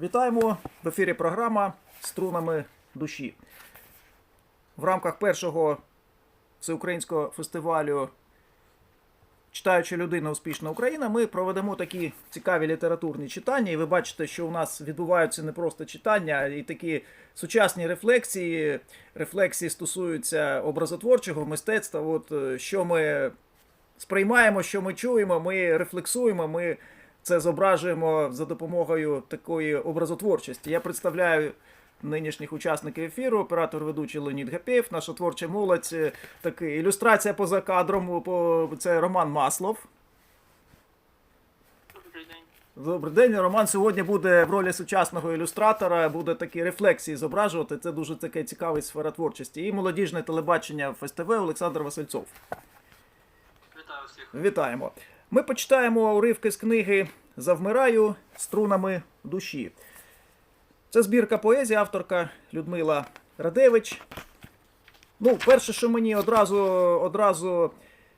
Вітаємо в ефірі програма Струнами душі. В рамках першого всеукраїнського фестивалю Читаюча людина успішна Україна, ми проведемо такі цікаві літературні читання. І ви бачите, що у нас відбуваються не просто читання, а і такі сучасні рефлексії. Рефлексії стосуються образотворчого мистецтва. От е, що ми сприймаємо, що ми чуємо, ми рефлексуємо, ми це зображуємо за допомогою такої образотворчості. Я представляю нинішніх учасників ефіру, оператор ведучий Леонід Гапєєв, наша творча молодь, е, такий ілюстрація поза кадром. по- Це Роман Маслов. Добрий день. Добрий день. Роман сьогодні буде в ролі сучасного ілюстратора, буде такі рефлексії зображувати. Це дуже така цікава сфера творчості. І молодіжне телебачення в ФСТВ Олександр Васильцов. Вітаю всіх. Вітаємо. Ми почитаємо уривки з книги Завмираю струнами душі. Це збірка поезії, авторка Людмила Радевич. Ну, перше, що мені одразу, одразу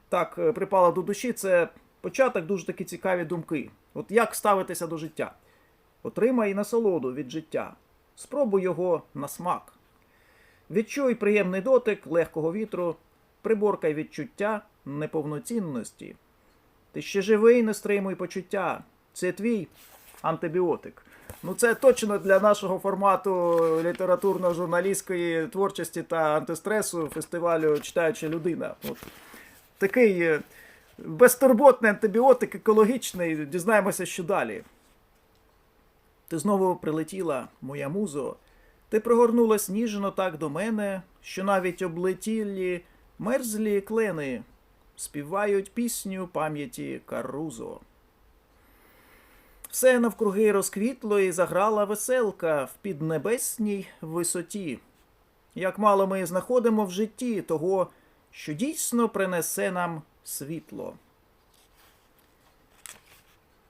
так е, припало до душі, це початок дуже такі цікаві думки. От як ставитися до життя? Отримай насолоду від життя. Спробуй його на смак. Відчуй приємний дотик легкого вітру, приборкай відчуття неповноцінності. Ти ще живий, не стримуй почуття. Це твій антибіотик. Ну, це точно для нашого формату літературно-журналістської творчості та антистресу фестивалю Читаюча людина. От такий е, безтурботний антибіотик, екологічний. Дізнаємося, що далі. Ти знову прилетіла, моя музо. Ти пригорнулась ніжно так до мене, що навіть облетілі мерзлі клени співають пісню пам'яті Карузо. Все навкруги розквітло і заграла веселка в піднебесній висоті. Як мало ми знаходимо в житті того, що дійсно принесе нам світло.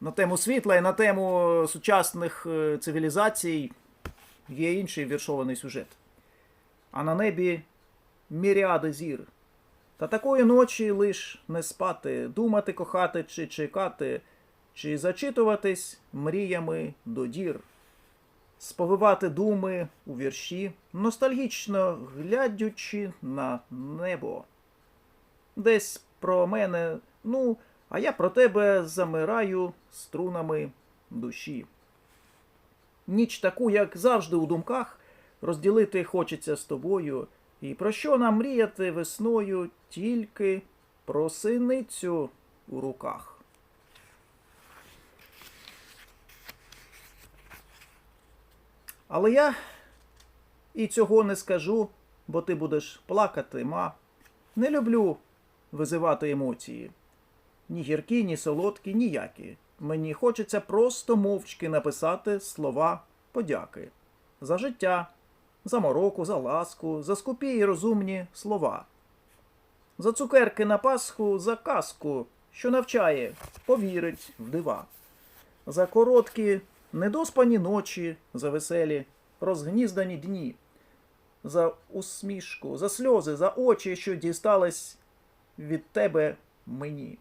На тему світла і на тему сучасних е, цивілізацій є інший віршований сюжет. А на небі міріади зір. Та такої ночі лиш не спати, думати, кохати чи чекати, чи зачитуватись мріями до дір, сповивати думи у вірші, ностальгічно глядячи на небо. Десь про мене, ну, а я про тебе замираю струнами душі. Ніч таку, як завжди у думках, розділити хочеться з тобою. І про що нам мріяти весною тільки про синицю у руках. Але я і цього не скажу, бо ти будеш плакати, ма. Не люблю визивати емоції. Ні гіркі, ні солодкі, ніякі. Мені хочеться просто мовчки написати слова подяки за життя, за мороку, за ласку, за скупі й розумні слова. За цукерки на Пасху, за казку, що навчає, повірить в дива. За короткі, недоспані ночі, за веселі, розгніздані дні, за усмішку, за сльози, за очі, що дістались від тебе мені.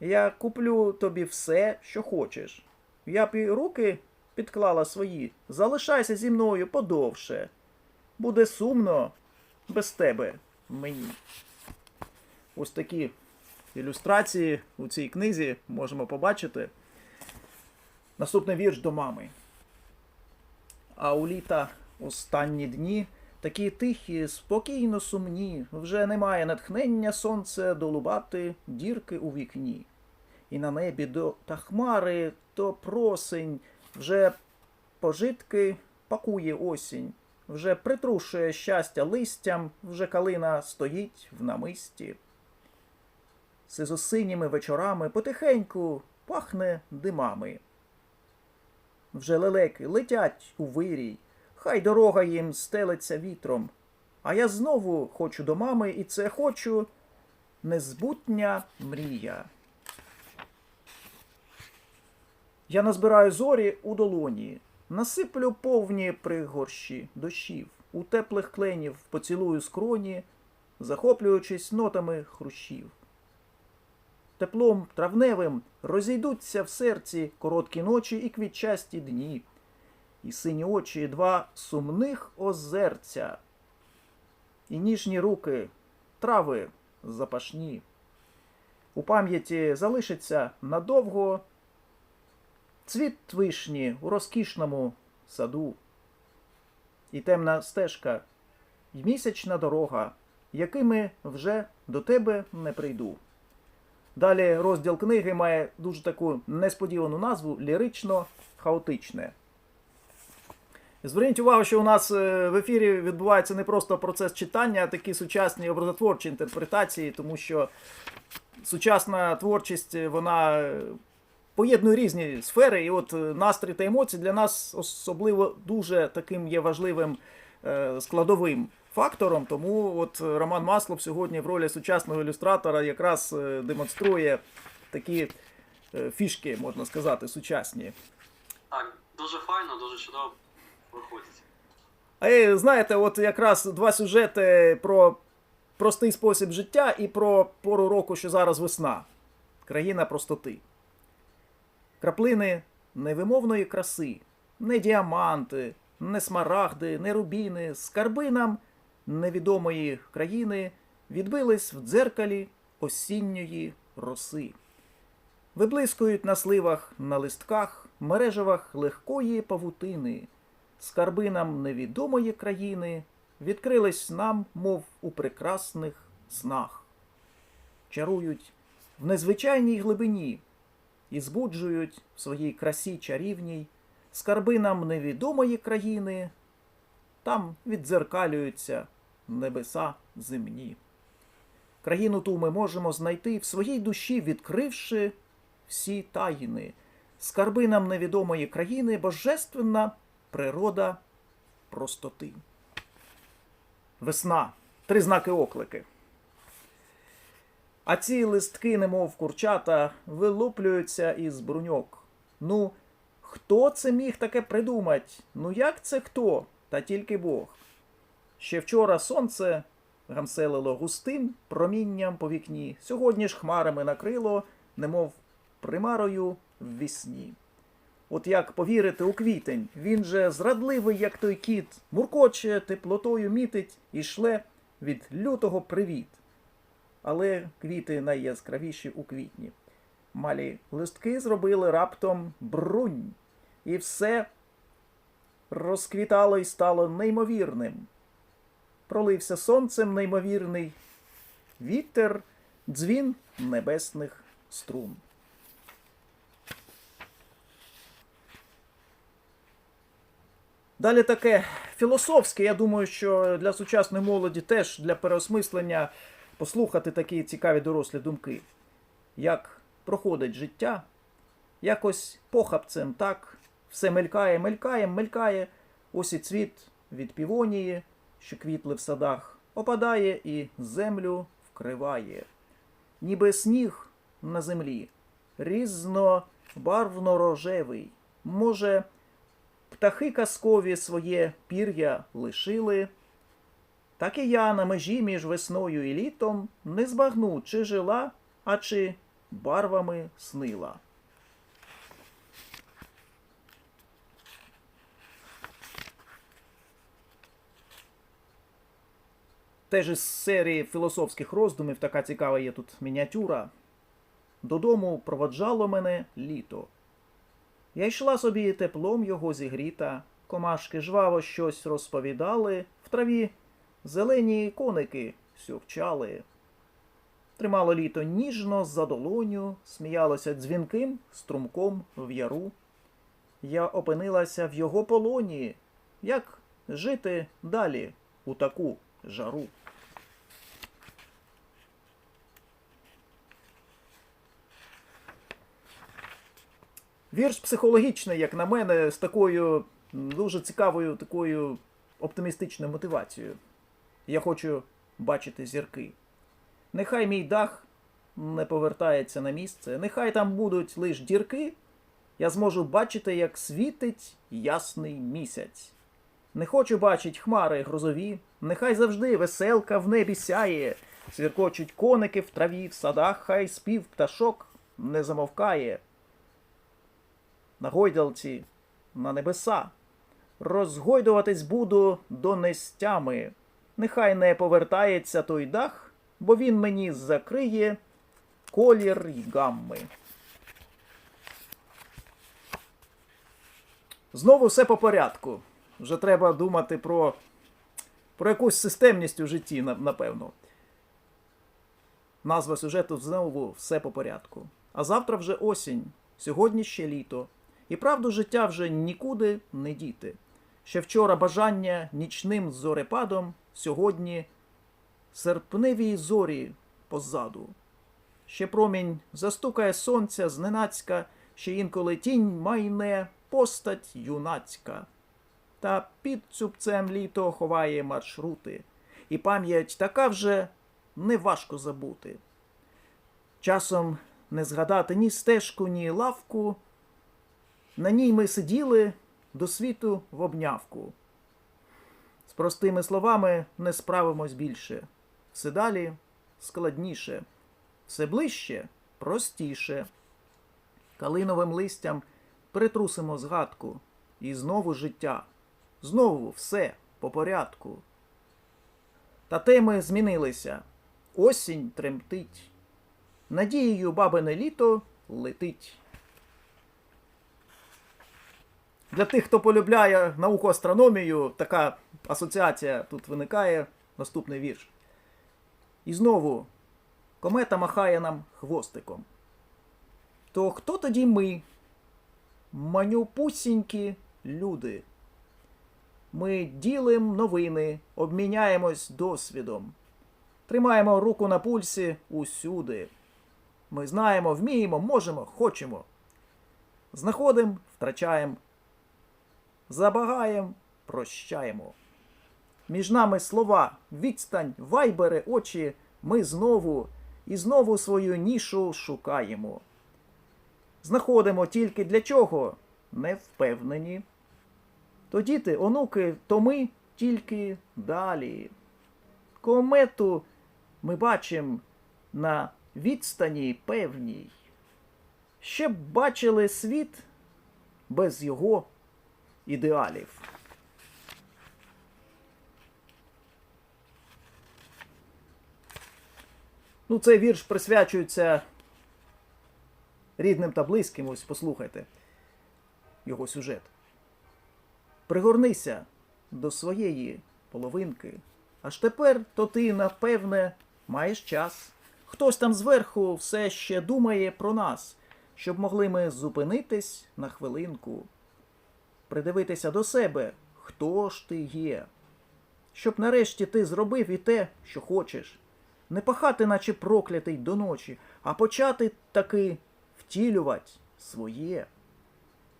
Я куплю тобі все, що хочеш. Я б і руки підклала свої. Залишайся зі мною подовше. Буде сумно без тебе мені. Ось такі ілюстрації у цій книзі можемо побачити. Наступний вірш до мами. А у літа останні дні такі тихі, спокійно сумні, вже немає натхнення сонце долубати дірки у вікні. І на небі до та хмари, то просень, вже пожитки пакує осінь, вже притрушує щастя листям, вже калина стоїть в намисті. Сизосиніми вечорами потихеньку пахне димами. Вже лелеки летять у вирій, хай дорога їм стелиться вітром. А я знову хочу до мами, і це хочу незбутня мрія. Я назбираю зорі у долоні, насиплю повні пригорщі дощів, у теплих кленів поцілую скроні, захоплюючись нотами хрущів. теплом травневим розійдуться в серці короткі ночі і квітчасті дні, і сині очі два сумних озерця, і ніжні руки, трави запашні. У пам'яті залишиться надовго цвіт вишні у розкішному саду, і темна стежка, й місячна дорога, якими вже до тебе не прийду. Далі розділ книги має дуже таку несподівану назву лірично хаотичне. Зверніть увагу, що у нас е, в ефірі відбувається не просто процес читання, а такі сучасні образотворчі інтерпретації, тому що сучасна творчість е, вона е, поєднує різні сфери, і от е, настрій та емоції для нас особливо дуже таким є важливим е, складовим фактором. Тому от е, Роман Маслов сьогодні в ролі сучасного ілюстратора якраз демонструє такі фішки, можна сказати, сучасні. Так, дуже файно, дуже чудово виходить. А знаєте, от якраз два сюжети про простий спосіб життя і про пору року, що зараз весна. Країна простоти. Краплини невимовної краси, не діаманти, не смарагди, не рубіни, скарби нам невідомої країни відбились в дзеркалі осінньої роси. Виблискують на сливах, на листках, мережевах легкої павутини. Скарби нам невідомої країни відкрились нам, мов у прекрасних снах. Чарують в незвичайній глибині і збуджують в своїй красі чарівній скарби нам невідомої країни, там віддзеркалюються небеса земні. Країну ту ми можемо знайти в своїй душі, відкривши всі таїни. Скарби нам невідомої країни, божественна природа простоти. Весна. Три знаки оклики. А ці листки, немов курчата, вилуплюються із бруньок. Ну, хто це міг таке придумать? Ну як це хто? Та тільки Бог. Ще вчора сонце гамселило густим промінням по вікні. Сьогодні ж хмарами накрило, немов примарою в вісні. От як повірити у квітень, він же зрадливий, як той кіт, муркоче, теплотою мітить і шле від лютого привіт. Але квіти найяскравіші у квітні. Малі листки зробили раптом брунь, і все розквітало і стало неймовірним. Пролився сонцем неймовірний вітер, дзвін небесних струн. Далі таке філософське. Я думаю, що для сучасної молоді теж для переосмислення послухати такі цікаві дорослі думки. Як проходить життя, якось похапцем так, все мелькає, мелькає, мелькає. Ось і цвіт від півонії, що квітли в садах, опадає і землю вкриває. Ніби сніг на землі, різнобарвно рожевий. Може, птахи казкові своє пір'я лишили. Так і я на межі між весною і літом не збагну, чи жила, а чи барвами снила. Теж із серії філософських роздумів така цікава є тут мініатюра. Додому проводжало мене літо. Я йшла собі теплом його зігріта, комашки жваво щось розповідали, в траві зелені коники сюрчали. Тримало літо ніжно за долоню, сміялося дзвінким струмком в яру. Я опинилася в його полоні. Як жити далі у таку жару? Вірш психологічний, як на мене, з такою дуже цікавою, такою оптимістичною мотивацією. Я хочу бачити зірки. Нехай мій дах не повертається на місце, нехай там будуть лиш дірки, я зможу бачити, як світить ясний місяць. Не хочу бачить хмари грозові, нехай завжди веселка в небі сяє, Свіркочуть коники в траві, в садах, хай спів пташок не замовкає. На гойдалці, на небеса. Розгойдуватись буду до нестями. Нехай не повертається той дах, бо він мені закриє колір й гамми. Знову все по порядку. Вже треба думати про, про якусь системність у житті, напевно. Назва сюжету знову все по порядку. А завтра вже осінь, сьогодні ще літо. І правду життя вже нікуди не діти. Ще вчора бажання нічним зорепадом, сьогодні серпневі зорі позаду. Ще промінь застукає сонця зненацька, ще інколи тінь майне постать юнацька. Та під цупцем літо ховає маршрути, і пам'ять така вже неважко забути. Часом не згадати ні стежку, ні лавку. На ній ми сиділи до світу в обнявку. Простими словами не справимось більше. Все далі складніше, все ближче простіше. Калиновим листям притрусимо згадку, і знову життя, знову все по порядку. Та теми змінилися. Осінь тремтить. Надією бабине літо летить. Для тих, хто полюбляє науку астрономію, така асоціація тут виникає. Наступний вірш. І знову комета махає нам хвостиком. То хто тоді ми? Манюпусінькі люди. Ми ділим новини, обміняємось досвідом, тримаємо руку на пульсі усюди. Ми знаємо, вміємо, можемо, хочемо. Знаходимо, втрачаємо, забагаємо, прощаємо. Між нами слова, відстань, вайбери, очі. Ми знову і знову свою нішу шукаємо. Знаходимо тільки для чого? Не впевнені. То діти, онуки, то ми тільки далі. Комету ми бачимо на відстані певній. Ще б бачили світ без його ідеалів. Ну, цей вірш присвячується рідним та близьким. Ось послухайте його сюжет. Пригорнися до своєї половинки. Аж тепер то ти, напевне, маєш час. Хтось там зверху все ще думає про нас, щоб могли ми зупинитись на хвилинку, придивитися до себе, хто ж ти є, щоб нарешті ти зробив і те, що хочеш, не пахати, наче проклятий до ночі, а почати таки втілювати своє,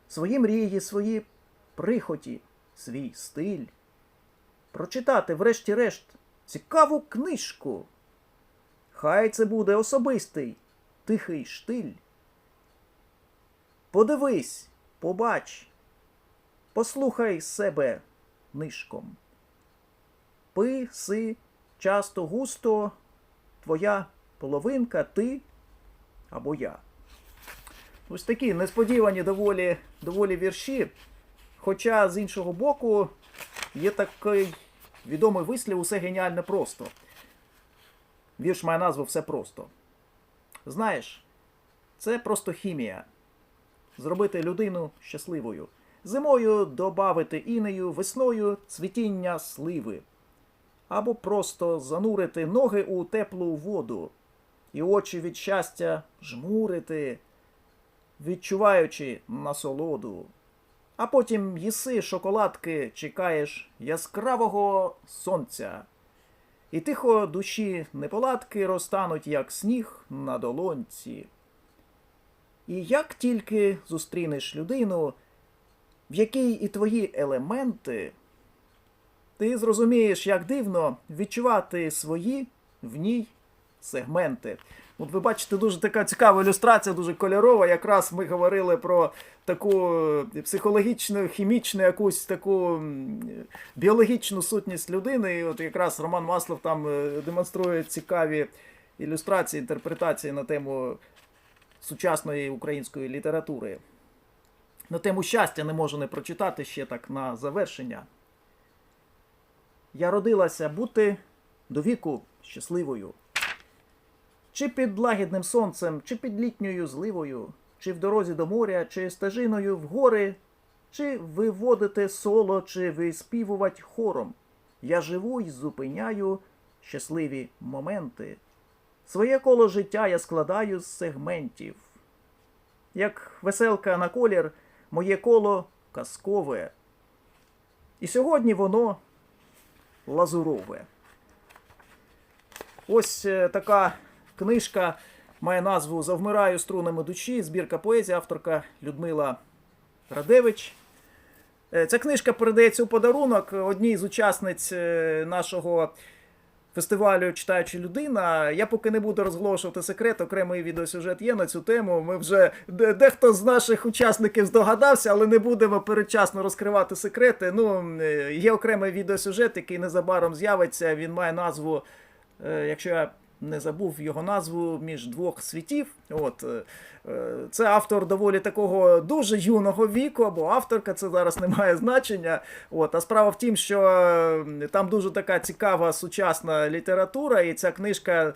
свої мрії, свої прихоті, свій стиль. Прочитати, врешті-решт, цікаву книжку. Хай це буде особистий, тихий штиль. Подивись, побач, послухай себе нишком. Пи, си, часто густо, твоя половинка, ти або я. Ось такі несподівані доволі, доволі вірші. Хоча з іншого боку є такий відомий вислів усе геніально просто. Вірш має назву Все просто. Знаєш, це просто хімія. Зробити людину щасливою. Зимою добавити інею, весною цвітіння сливи. Або просто занурити ноги у теплу воду і очі від щастя жмурити, відчуваючи насолоду. А потім їси шоколадки, чекаєш яскравого сонця. І тихо душі неполадки розтануть, як сніг на долонці. І як тільки зустрінеш людину, в якій і твої елементи, ти зрозумієш, як дивно відчувати свої в ній сегменти. От ви бачите, дуже така цікава ілюстрація, дуже кольорова. Якраз ми говорили про таку е, психологічну, хімічну, якусь таку біологічну сутність людини. І от якраз Роман Маслов там е, демонструє цікаві ілюстрації, інтерпретації на тему сучасної української літератури. На тему щастя не можу не прочитати ще так на завершення. Я родилася бути до віку щасливою. Чи під лагідним сонцем, чи під літньою зливою, чи в дорозі до моря, чи стежиною в гори, чи виводити соло, чи виспівувати хором. Я живу й зупиняю щасливі моменти. Своє коло життя я складаю з сегментів. Як веселка на колір, моє коло казкове. І сьогодні воно лазурове. Ось е, така книжка має назву Завмираю струнами душі, збірка поезії, авторка Людмила Радевич. Е, Ця книжка передається у подарунок одній з учасниць е, нашого фестивалю Читаюча людина. Я поки не буду розголошувати секрет, окремий відеосюжет є на цю тему. Ми вже де- дехто з наших учасників здогадався, але не будемо передчасно розкривати секрети. Ну, е, є окремий відеосюжет, який незабаром з'явиться. Він має назву, е, якщо я не забув його назву між двох світів. От е, е, це автор доволі такого дуже юного віку, або авторка, це зараз не має значення. От, а справа в тім, що е, там дуже така цікава сучасна література, і ця книжка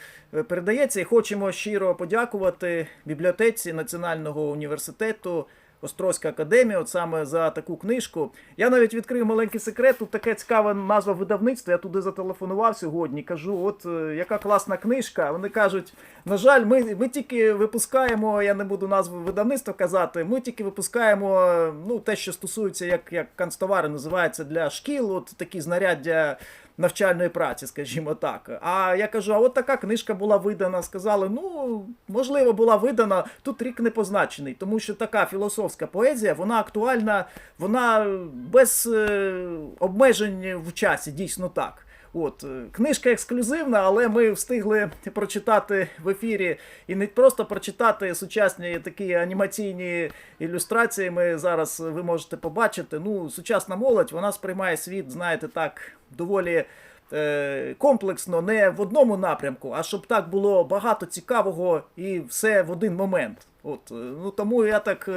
передається. І хочемо щиро подякувати бібліотеці Національного університету. Острозька академія, от саме за таку книжку. Я навіть відкрив маленький секрет. Тут така цікава назва видавництва. Я туди зателефонував сьогодні. Кажу, от е, яка класна книжка. Вони кажуть: на жаль, ми, ми тільки випускаємо, я не буду назву видавництва казати. Ми тільки випускаємо е, ну, те, що стосується, як, як канцтовари називається для шкіл, от такі знаряддя навчальної праці, скажімо так. А я кажу, а от така книжка була видана. Сказали, ну можливо, була видана. Тут рік не позначений, тому що така філософська поезія, вона актуальна, вона без е, обмежень в часі, дійсно так. От е, книжка ексклюзивна, але ми встигли прочитати в ефірі і не просто прочитати сучасні такі анімаційні ілюстрації. Ми зараз ви можете побачити. Ну, сучасна молодь вона сприймає світ, знаєте, так доволі е, комплексно, не в одному напрямку, а щоб так було багато цікавого і все в один момент. От е, ну тому я так.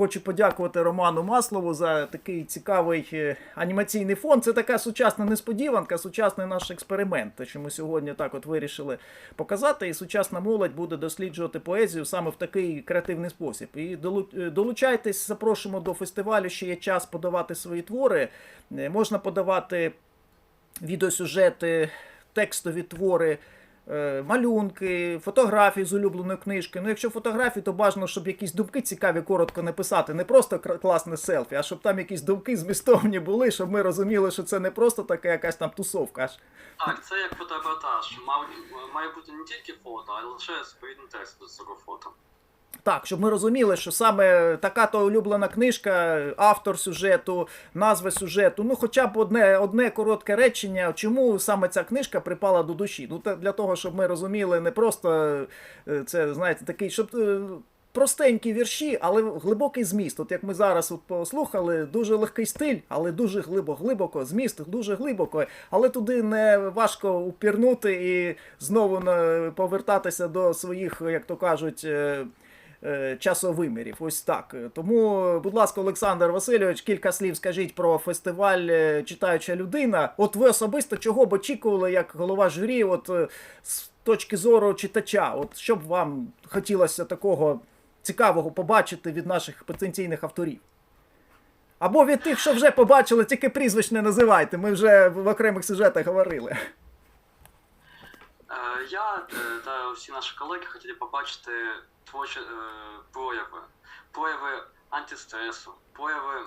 Хочу подякувати Роману Маслову за такий цікавий е, анімаційний фон. Це така сучасна несподіванка, сучасний наш експеримент, що ми сьогодні так от вирішили показати. І сучасна молодь буде досліджувати поезію саме в такий креативний спосіб. І е, долучайтесь, запрошуємо до фестивалю. Ще є час подавати свої твори. Е, Можна подавати відеосюжети, текстові твори. Е, Малюнки, фотографії з улюбленої книжки. Ну, якщо фотографії, то бажано, щоб якісь думки цікаві коротко написати. Не просто класне селфі, а щоб там якісь думки змістовні були, щоб ми розуміли, що це не просто така якась там тусовка. Аж Так, це як фоторепортаж. Мав, має бути не тільки фото, а лише відповідний текст до цього фото. Так, щоб ми розуміли, що саме така то улюблена книжка, автор сюжету, назва сюжету, ну хоча б одне, одне коротке речення, чому саме ця книжка припала до душі. Ну, та для того, щоб ми розуміли не просто е, це, знаєте, такий, щоб. е, Простенькі вірші, але глибокий зміст. От як ми зараз от послухали, дуже легкий стиль, але дуже глибоко, глибоко, зміст дуже глибоко. Але туди не важко упірнути і знову повертатися до своїх, як то кажуть, е, часовимірів. Ось так. Тому, будь ласка, Олександр Васильович, кілька слів скажіть про фестиваль е, Читаюча людина. От ви особисто чого б очікували як голова журі, от е, з точки зору читача? От що б вам хотілося такого цікавого побачити від наших потенційних авторів? Або від тих, що вже побачили, тільки прізвищ не називайте. Ми вже в окремих сюжетах говорили. Е, Я е, та всі наші колеги хотіли побачити творчі е, прояви, прояви антистресу, прояви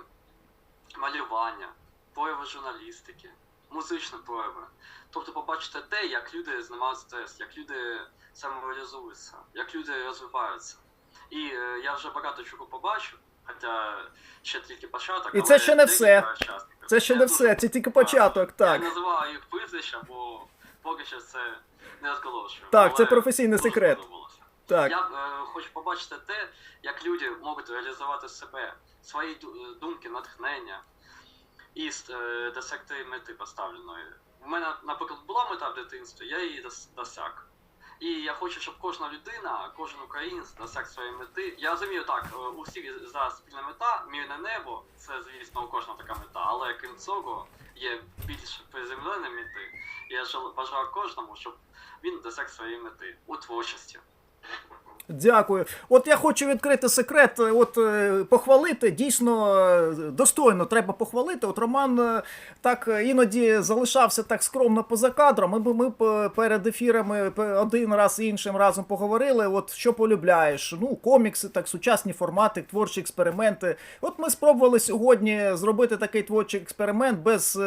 малювання, прояви журналістики, музичні прояви. Тобто побачити те, як люди знімають стрес, як люди самореалізуються, як люди розвиваються. І я вже багато чого побачив, хоча ще тільки початок. І це ще не все. Це ще не все, це тільки початок, так. я називаю їх прізвища, бо поки що це не розголошую. Так, це професійний секрет. Так. Я е, хочу побачити те, як люди можуть реалізувати себе, свої е, думки, натхнення і е, досягти мети поставленої. У мене, наприклад, була мета в дитинстві, я її дос- досяг. І я хочу, щоб кожна людина, кожен українець досяг своєї мети. Я розумію так, е, у всіх зараз спільна мета, мирне небо, це звісно у кожного така мета, але крім цього є більш приземлені мети. Я бажаю кожному, щоб він досяг своєї мети у творчості. Дякую. От я хочу відкрити секрет, е, от е, похвалити. Дійсно е, достойно треба похвалити. От Роман так іноді залишався так скромно поза кадром. Ми ми перед ефірами один раз іншим разом поговорили. От що полюбляєш? Ну, комікси, так, сучасні формати, творчі експерименти. От ми спробували сьогодні зробити такий творчий експеримент без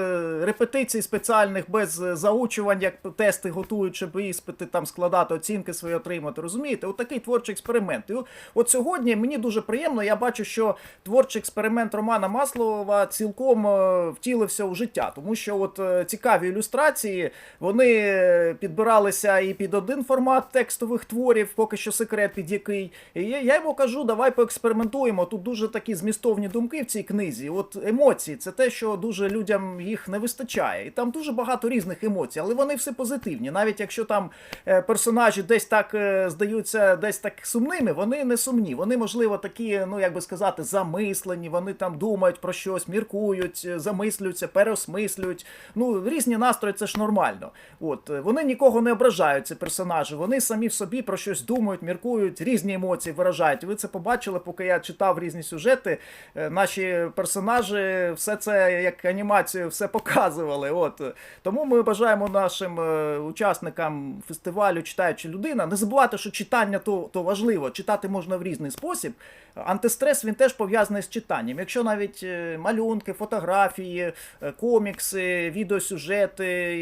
репетицій спеціальних, без заучувань, як тести готують, щоб іспити там складати, оцінки свої отримати. Розумієте? От такий творчий експеримент. І от- сьогодні мені дуже приємно. Я бачу, що творчий експеримент Романа Маслова цілком е, втілився у життя, тому що от е, цікаві ілюстрації вони підбиралися і під один формат текстових творів, поки що секрет під який. І я, йому кажу, давай поекспериментуємо. Тут дуже такі змістовні думки в цій книзі. От емоції, це те, що дуже людям їх не вистачає. І там дуже багато різних емоцій, але вони все позитивні. Навіть якщо там е, персонажі десь так здаються, десь так сумними, вони не сумні. Вони, можливо, такі, ну як би сказати, замислені. Вони там думають про щось, міркують, замислюються, переосмислюють. Ну, різні настрої, це ж нормально. От вони нікого не ображають, ці персонажі. Вони самі в собі про щось думають, міркують, різні емоції виражають. Ви це побачили, поки я читав різні сюжети. Е, Наші персонажі все це як анімацію все показували. От тому ми бажаємо нашим е, учасникам фестивалю читаюча людина. Не забувати, що читання то, то важливо. Читати можна в різний спосіб. Антистрес він теж пов'язаний з читанням. Якщо навіть е, малюнки, фотографії, е, комікси, відеосюжети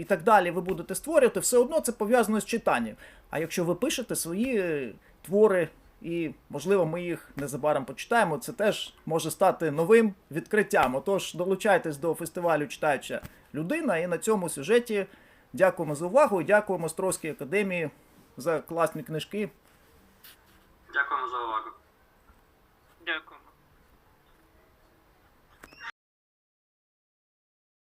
і, так далі ви будете створювати, все одно це пов'язано з читанням. А якщо ви пишете свої е, твори, і можливо ми їх незабаром почитаємо, це теж може стати новим відкриттям. Отож, долучайтесь до фестивалю читаюча людина, і на цьому сюжеті дякуємо за увагу і дякуємо Островській академії за класні книжки. Дякуємо за увагу. Дякуємо.